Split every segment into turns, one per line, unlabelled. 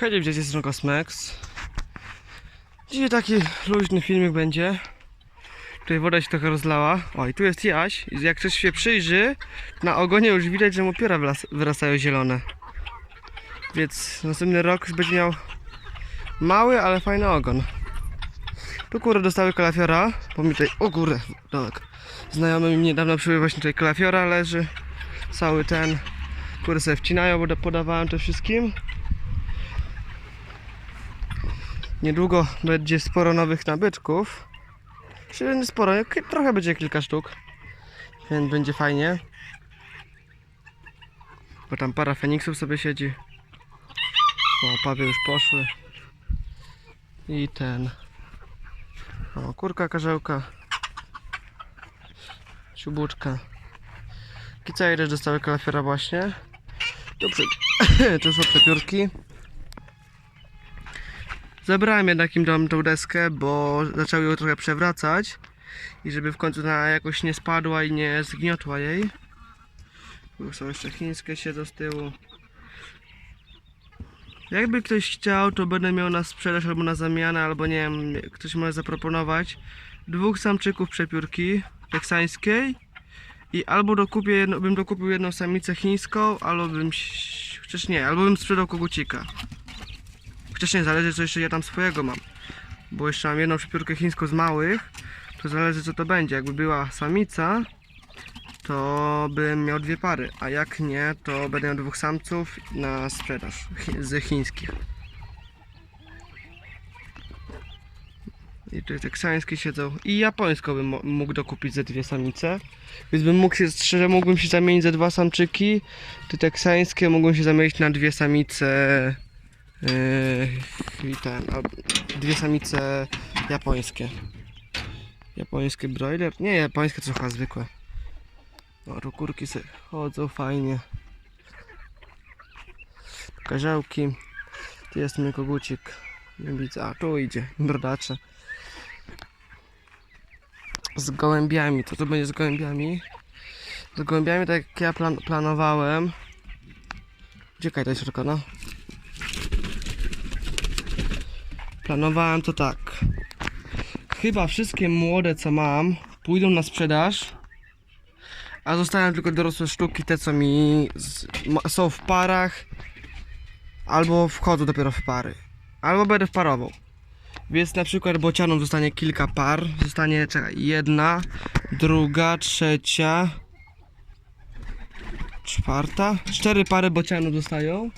Hej, widzicie, jest Kosmex. Dzisiaj taki luźny filmik będzie. Tutaj woda się trochę rozlała. O, i tu jest Jaś. Jak ktoś się przyjrzy, na ogonie już widać, że mu pióra wyrastają zielone. Więc następny rok będzie miał mały, ale fajny ogon. Tu kurde dostały kalafiora, bo mi tutaj, o kurde, tak. Znajomy mi niedawno przybył właśnie tutaj kalafiora leży. Cały ten, kurde sobie wcinają, bo da- podawałem to wszystkim. Niedługo będzie sporo nowych nabytków. Czyli sporo, trochę będzie kilka sztuk. Więc będzie fajnie. Bo tam para feniksów sobie siedzi. O, pawy już poszły. I ten. O, kurka karzełka. Siubuczka. Kica też dostały kalafiora właśnie. Przy... tu są przepiórki. Zabrałem jednak im tą, tą deskę, bo zaczęły ją trochę przewracać i żeby w końcu ona jakoś nie spadła i nie zgniotła jej. Tu są jeszcze chińskie siedzą z tyłu. Jakby ktoś chciał, to będę miał na sprzedaż albo na zamianę, albo nie wiem, ktoś może zaproponować dwóch samczyków przepiórki teksańskiej i albo dokupię jedno, bym dokupił jedną samicę chińską, albo bym, chociaż nie, albo bym sprzedał kogucika. Nie, zależy co jeszcze ja tam swojego mam. Bo jeszcze mam jedną przepiórkę chińską z małych. To zależy co to będzie. Jakby była samica, to bym miał dwie pary. A jak nie, to będę miał dwóch samców na sprzedaż z chińskich. I tutaj teksańskie siedzą. I japońską bym mógł dokupić ze dwie samice. Więc bym mógł się, szczerze mógłbym się zamienić za dwa samczyki. Te teksańskie mogą się zamienić na dwie samice Yy, I ten, dwie samice japońskie. Japońskie broiler? Nie, japońskie to chyba zwykłe. O, tu kurki sobie chodzą fajnie. Karzełki. Tu jest mój kogucik. Nie widzę. A, tu idzie. Brodacze. Z gołębiami. To będzie z gołębiami? Z gołębiami tak jak ja plan planowałem. Uciekaj to środka, no. Planowałem to tak. Chyba wszystkie młode co mam pójdą na sprzedaż. A zostają tylko dorosłe sztuki, te co mi z, są w parach. Albo wchodzą dopiero w pary. Albo będę wparował. Więc na przykład bocianom zostanie kilka par. Zostanie, czekaj, jedna, druga, trzecia, czwarta. Cztery pary bocianów zostają.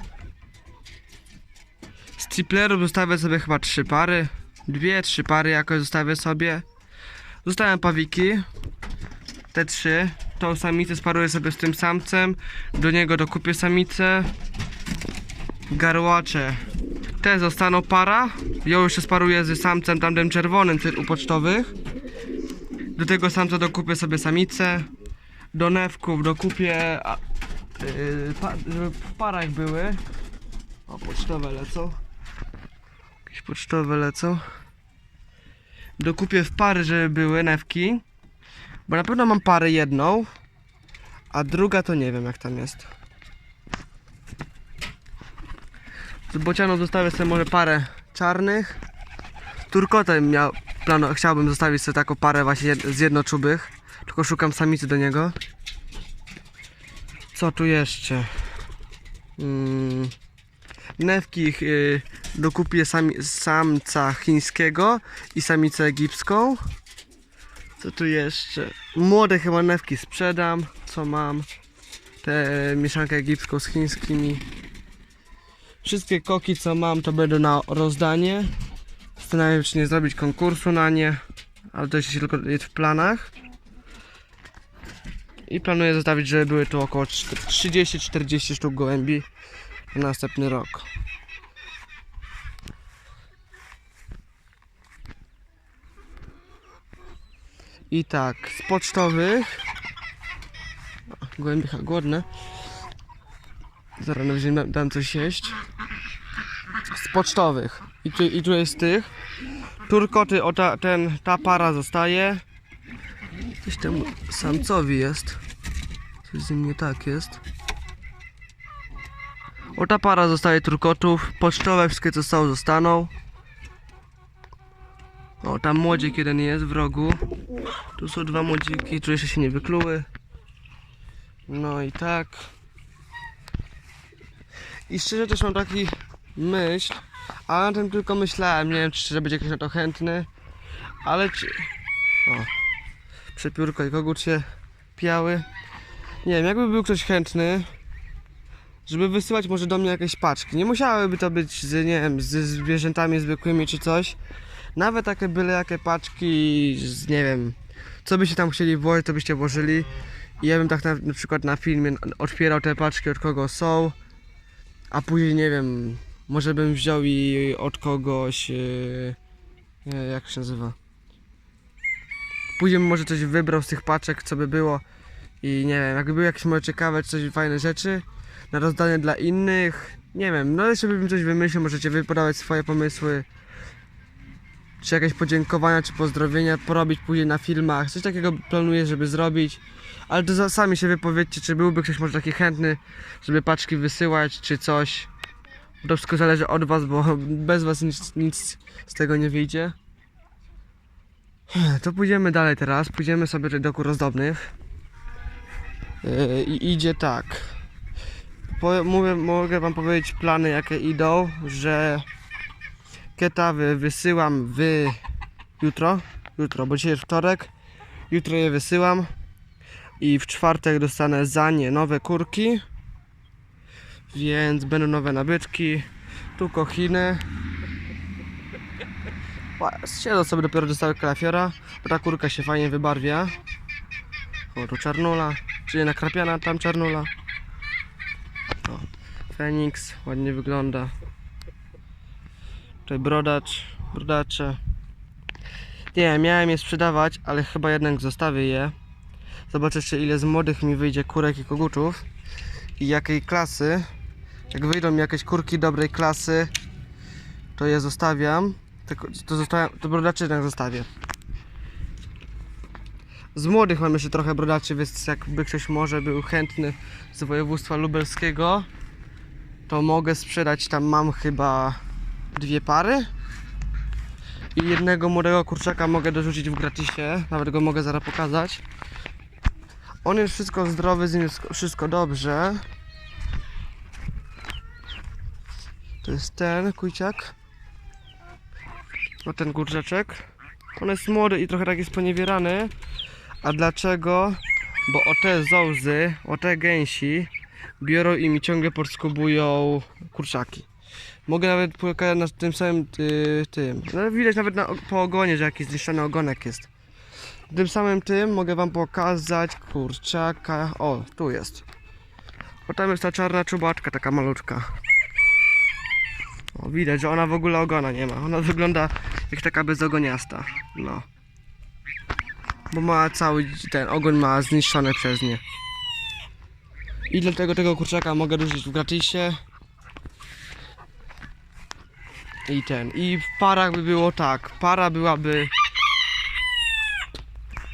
Z triplerów zostawię sobie chyba trzy pary. Dwie, trzy pary jakoś zostawię sobie. Zostawiam pawiki. Te trzy. Tą samicę sparuję sobie z tym samcem. Do niego dokupię samicę. Garłacze. Te zostaną para. Ją jeszcze sparuję z samcem tamtym czerwonym czy u pocztowych. Do tego samca dokupię sobie samicę. Do newków dokupię. A, yy, pa, żeby w parach były. O, pocztowe lecą. Pocztowe lecą. Dokupię w pary, żeby były newki. Bo na pewno mam parę jedną. A druga to nie wiem jak tam jest. Z bocianą zostawię sobie może parę czarnych. Turkotem miał, plano, chciałbym zostawić sobie taką parę właśnie z jednoczubych. Tylko szukam samicy do niego. Co tu jeszcze? Mm. Newki y, dokupię sami, samca chińskiego i samicę egipską. Co tu jeszcze? Młode chyba newki sprzedam, co mam. Tę mieszankę egipską z chińskimi. Wszystkie koki co mam to będą na rozdanie. Zastanawiam się czy nie zrobić konkursu na nie. Ale to jeszcze tylko jest w planach. I planuję zostawić, żeby były tu około 30-40 sztuk gołębi na następny rok. I tak, z pocztowych. Chyba głodne. Zaraz na dam- coś jeść. Z pocztowych. I tu, i tu jest tych. Turkoty, o ta, ten, ta para zostaje. Coś temu samcowi jest. Coś z nim nie tak jest. O ta para zostaje turkotów. Pocztowe wszystkie co są zostaną. O tam młodzik jeden jest w rogu. Tu są dwa młodziki, które jeszcze się nie wykluły. No i tak. I szczerze też mam taki myśl, ale na tym tylko myślałem, nie wiem czy będzie ktoś na to chętny, ale czy... O, przepiórko i kogut się piały. Nie wiem, jakby był ktoś chętny, żeby wysyłać może do mnie jakieś paczki. Nie musiałyby to być z, nie wiem, ze zwierzętami zwykłymi czy coś. Nawet takie byle jakie paczki z, nie wiem, co byście tam chcieli włożyć, to byście włożyli. I ja bym tak na, na przykład na filmie otwierał te paczki od kogo są, a później nie wiem, może bym wziął i od kogoś, yy, jak się nazywa. Później może coś wybrał z tych paczek, co by było. I nie wiem, jakby były jakieś może ciekawe, coś fajne rzeczy na rozdanie dla innych. Nie wiem, no jeszcze bym coś wymyślił, możecie wy podawać swoje pomysły. Czy jakieś podziękowania, czy pozdrowienia porobić później na filmach. Coś takiego planuję, żeby zrobić. Ale to sami się wypowiedzcie, czy byłby ktoś może taki chętny, żeby paczki wysyłać, czy coś. To wszystko zależy od was, bo bez was nic, nic z tego nie wyjdzie. To pójdziemy dalej teraz. Pójdziemy sobie do kur ozdobnych. Yy, I idzie tak. Po, mówię, mogę wam powiedzieć plany jakie idą, że ketawy wysyłam w jutro, jutro, bo dzisiaj jest wtorek, jutro je wysyłam i w czwartek dostanę za nie nowe kurki, więc będą nowe nabytki, tu kochiny. Siedzą sobie dopiero dostały kalafiora, ta kurka się fajnie wybarwia. O, tu czarnula, czyli nakrapiana, tam czarnula. O, Feniks, ładnie wygląda. Tutaj brodacz, brodacze. Nie, miałem je sprzedawać, ale chyba jednak zostawię je. Zobaczę jeszcze ile z młodych mi wyjdzie kurek i kogutów. I jakiej klasy. Jak wyjdą mi jakieś kurki dobrej klasy, to je zostawiam. Tylko- To, zostawiam, to brodaczy jednak zostawię. Z młodych mam jeszcze trochę brodaczy, więc jakby ktoś może był chętny z województwa lubelskiego, to mogę sprzedać. Tam mam chyba dwie pary. I jednego młodego kurczaka mogę dorzucić w gratisie. Nawet go mogę zaraz pokazać. On jest wszystko zdrowy, z nim jest wszystko dobrze. To jest ten kujciak. O ten kurczaczek. On jest młody i trochę tak jest poniewierany. A dlaczego? Bo o te zołzy, o te gęsi biorą i mi ciągle podskubują kurczaki. Mogę nawet pokazać na tym samym ty, tym. No, widać nawet na, po ogonie, że jakiś zniszczony ogonek jest. Tym samym tym mogę wam pokazać kurczaka. O, tu jest. O tam jest ta czarna czubaczka, taka maluczka. O, widać, że ona w ogóle ogona nie ma. Ona wygląda jak taka bezogoniasta. No. Bo ma cały ten ogon ma zniszczony przez nie. I dlatego tego kurczaka mogę dorzucić w gratisie. I ten. I w parach by było tak. Para byłaby.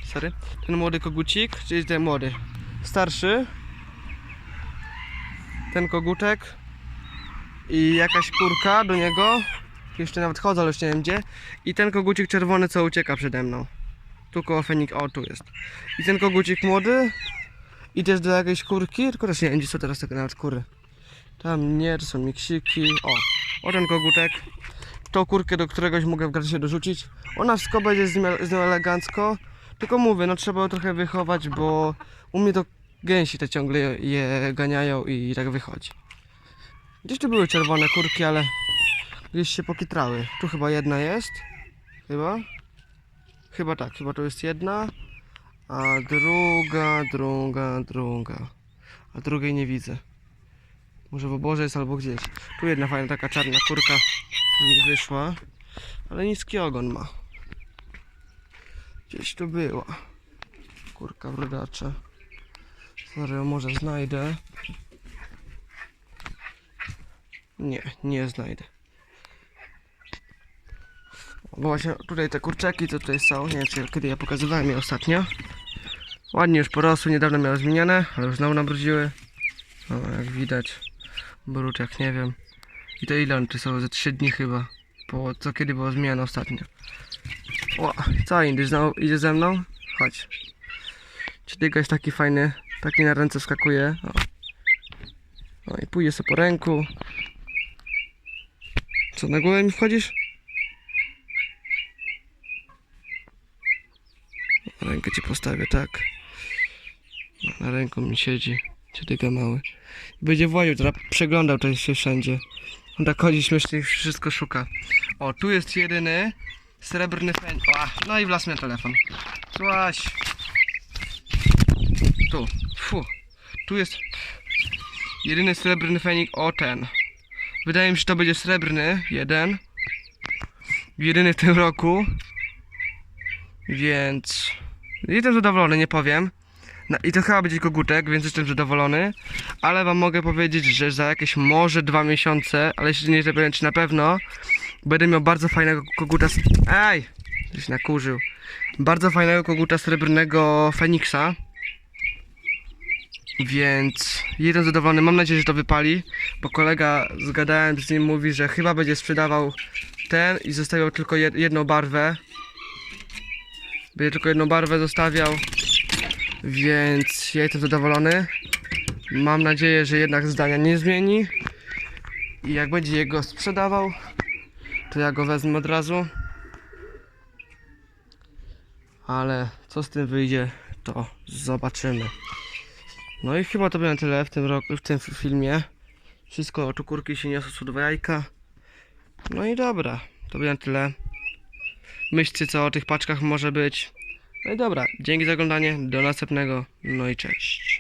Sorry. Ten młody kogucik, czyli ten młody. Starszy. Ten kogutek. I jakaś kurka do niego. Jeszcze nawet chodzę, ale już nie wiem gdzie. I ten kogucik czerwony, co ucieka przede mną. Tu koło Fenik, o tu jest. I ten kogucik młody. I też do jakiejś kurki, tylko też nie wiem, gdzie są teraz takie nawet kury. Tam nie, to są miksiki. O, o ten kogutek. Tą kurkę do któregoś mogę w gratisie dorzucić. Ona wszystko będzie z z nią elegancko. Tylko mówię, no trzeba ją trochę wychować, bo u mnie to gęsi te ciągle je ganiają i tak wychodzi. Gdzieś tu były czerwone kurki, ale gdzieś się pokitrały. Tu chyba jedna jest. Chyba. Chyba tak, chyba to jest jedna. A druga, druga, druga. A drugiej nie widzę. Może w oborze jest albo gdzieś. Tu jedna fajna taka czarna kurka mi wyszła. Ale niski ogon ma. Gdzieś tu była. Kurka brodacza. Zaraz ją może znajdę. Nie, nie znajdę. Bo właśnie tutaj te kurczaki, co tutaj są, nie wiem kiedy ja pokazywałem je ostatnio. Ładnie już porosły, niedawno miały zmieniane, ale już znowu nabrudziły. O, jak widać. Boruczek, nie wiem. I to ile on tu są? Ze 3 dni chyba. Po, co kiedy była zmiana ostatnio. O, co Indy, znowu idzie ze mną? Chodź. Ciedego jest taki fajny, taki na ręce skakuje. O. No i pójdzie sobie po ręku. Co, na głowę mi wchodzisz? Rękę ci postawię, tak. Na ręką mi siedzi. Ciedega mały. Będzie właził, teraz przeglądał to się wszędzie. On tak chodzi śmiesznie wszystko szuka. O, tu jest jedyny srebrny fen... O, no i wlazł mi telefon. Złaś. Tu. Fu. Tu jest jedyny srebrny fenik. O, ten. Wydaje mi się, że to będzie srebrny. Jeden. Jedyny w tym roku. Więc... Jestem zadowolony, nie powiem. No, I to chyba będzie kogutek, więc jestem zadowolony. Ale wam mogę powiedzieć, że za jakieś może dwa miesiące, ale jeszcze nie pewien czy na pewno, będę miał bardzo fajnego koguta. Ej! Gdzieś nakurzył. Bardzo fajnego koguta srebrnego Feniksa. Więc jestem zadowolony. Mam nadzieję, że to wypali, bo kolega zgadałem z nim mówi, że chyba będzie sprzedawał ten i zostawiał tylko jed- jedną barwę. Będzie tylko jedną barwę zostawiał. Więc ja jestem zadowolony. Mam nadzieję, że jednak zdania nie zmieni. I jak będzie jego sprzedawał, to ja go wezmę od razu. Ale co z tym wyjdzie, to zobaczymy. No i chyba to będzie tyle w tym roku, w tym filmie. Wszystko tu kurki się niosą są dwa jajka. No i dobra, to będzie tyle. Myślcie co o tych paczkach może być. No i dobra, dzięki za oglądanie, do następnego, no i cześć.